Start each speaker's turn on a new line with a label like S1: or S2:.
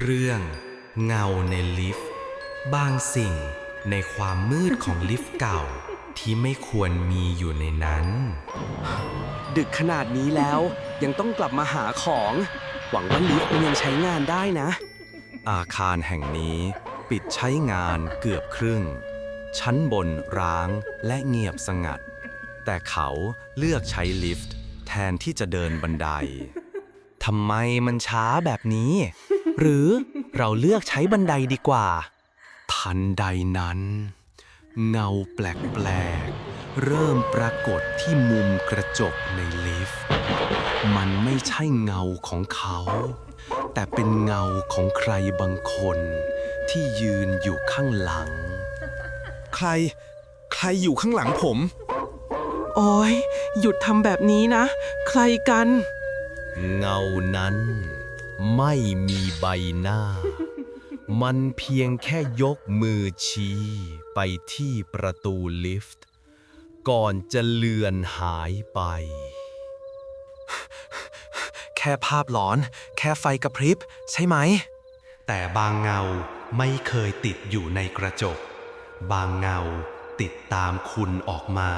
S1: เรื่องเงาในลิฟต์บางสิ่งในความมืดของลิฟต์เก่าที่ไม่ควรมีอยู่ในนั้น
S2: ดึกขนาดนี้แล้วยังต้องกลับมาหาของ หวังว่าลิฟต์มันยังใช้งานได้นะ
S1: อาคารแห่งนี้ปิดใช้งานเกือบครึ่ง ชั้นบนร้างและเงียบสงัด แต่เขาเลือกใช้ลิฟต์แทนที่จะเดินบันไดทำไมมันช้าแบบนี้ หรือเราเลือกใช้บันไดดีกว่า ทันใดนั้น เงาแปลกๆ เริ่มปรากฏที่มุมกระจกในลิฟต์ มันไม่ใช่เงาของเขา แต่เป็นเงาของใครบางคนที่ยืนอยู่ข้างหลัง
S3: ใคร ใครอยู่ข้างหลังผม
S2: โอ้ยหยุดทำแบบนี้นะ ใครกัน
S1: เงานั้น ไม่มีใบหน้า มันเพียงแค่ยกมือชี้ไปที่ประตูลิฟต์ ก่อนจะเลือนหายไป แค่ภาพหลอน แค่ไฟกระพริบ ใช่ไหม แต่บางเงาไม่เคยติดอยู่ในกระจก บางเงาติดตามคุณออกมา